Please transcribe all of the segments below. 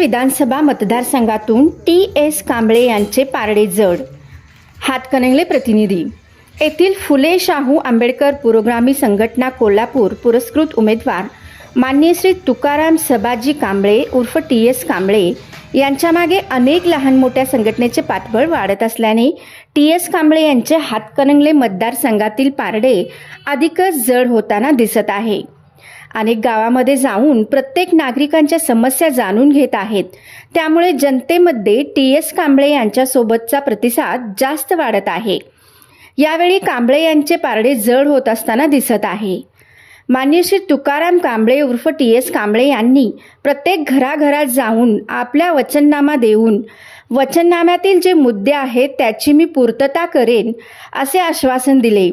विधानसभा मतदारसंघातून T S Kamble यांचे पारडे जड. हातकणंगले प्रतिनिधी. येथील फुले शाहू आंबेडकर पुरोगामी संघटना कोल्हापूर पुरस्कृत उमेदवार मान्य श्री तुकाराम सबाजी कांबळे उर्फ टी एस कांबळे यांच्यामागे अनेक लहान मोठ्या संघटनेचे पाठबळ वाढत असल्याने टी एस कांबळे यांचे हातकणंगले मतदारसंघातील पारडे अधिकच जड होताना दिसत आहे. अनेक गावामध्ये जाऊन प्रत्येक नागरिकांच्या समस्या जाणून घेत आहेत. त्यामुळे जनतेमध्ये टी एस कांबळे यांच्यासोबतचा प्रतिसाद जास्त वाढत आहे. यावेळी कांबळे यांचे पारडे जड होत असताना दिसत आहे. मान्य श्री तुकाराम कांबळे उर्फ टी एस कांबळे यांनी प्रत्येक घराघरात जाऊन आपल्या वचननामा देऊन वचननाम्यातील जे मुद्दे आहेत त्याची मी पूर्तता करेन असे आश्वासन दिले.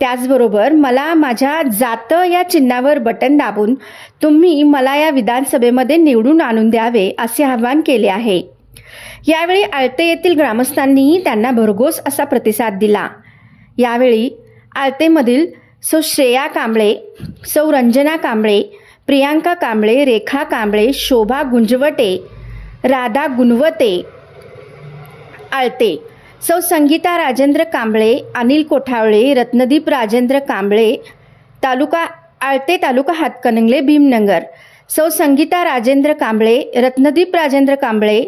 त्याचबरोबर मला माझ्या जातं या चिन्हावर बटन दाबून तुम्ही मला या विधानसभेमध्ये निवडून आणून द्यावे असे आवाहन केले आहे. यावेळी आळते येथील ग्रामस्थांनीही त्यांना भरघोस असा प्रतिसाद दिला. यावेळी आळतेमधील सौ श्रेया कांबळे सौ रंजना कांबळे प्रियांका कांबळे रेखा कांबळे शोभा गुंजवटे राधा गुणवते आळते सौ संगीता राजेंद्र कांबळे अनिल कोठावळे रत्नदीप राजेंद्र कांबळे तालुका आळते तालुका हातकणंगले भीमनगर. सौ संगीता राजेंद्र कांबळे रत्नदीप राजेंद्र कांबळे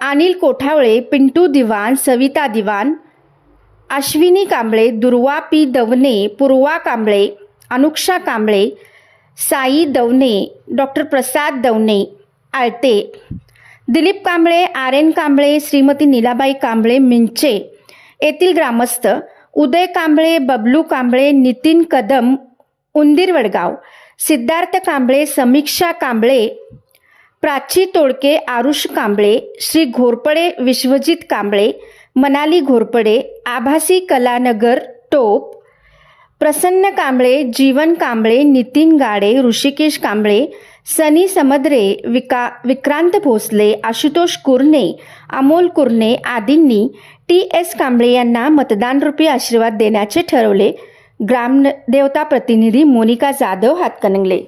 अनिल कोठावळे पिंटू दिवान Savita Diwan Ashwini Kamble Durva P Davne Purva Kamble Anuksha Kamble Sai Davne doctor Prasad Davne Alte. Dilip Kamble R N Kamble Shrimati Nilabai Kamble Minche येथील ग्रामस्थ उदय कांबळे बबलू कांबळे नितीन कदम उंदीर वडगाव सिद्धार्थ कांबळे समीक्षा कांबळे प्राची तोडके आरुष कांबळे श्री घोरपडे विश्वजित कांबळे मनाली घोरपडे आभासी कलानगर टोप प्रसन्न कांबळे जीवन कांबळे नितीन गाडे ऋषिकेश कांबळे सनी समद्रे विका विक्रांत भोसले आशुतोष कुरणे अमोल कुरणे आदींनी टी एस कांबळे यांना मतदानरूपी आशीर्वाद देण्याचे ठरवले. ग्रामदेवता प्रतिनिधी मोनिका जाधव हातकणंगले.